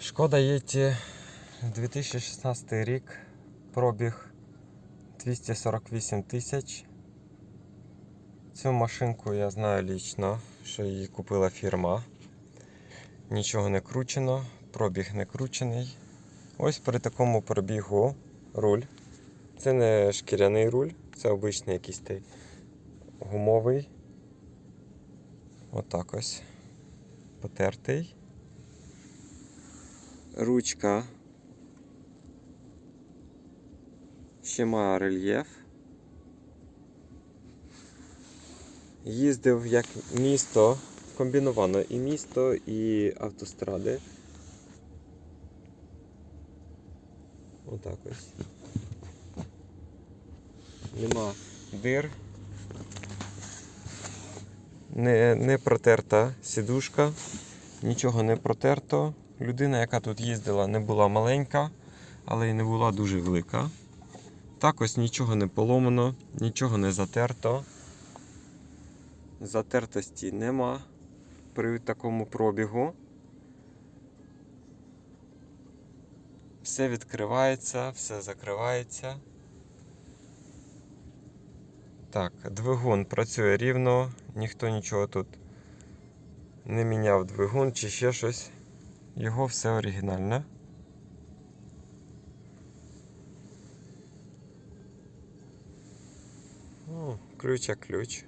Шкода Єті 2016 рік, пробіг 248 тисяч. Цю машинку я знаю лічно, що її купила фірма. Нічого не кручено, пробіг не кручений. Ось при такому пробігу руль. Це не шкіряний руль, це обичний якийсь той гумовий. Отак ось. Потертий. Ручка. Ще має рельєф. Їздив як місто, комбіновано і місто, і автостради. Отак ось. Нема дир. Не, не протерта сідушка, нічого не протерто. Людина, яка тут їздила, не була маленька, але й не була дуже велика. Так ось нічого не поломано, нічого не затерто. Затертості нема при такому пробігу. Все відкривається, все закривається. Так, двигун працює рівно, ніхто нічого тут не міняв двигун чи ще щось. Його все оригінальне. О, ключ як ключ.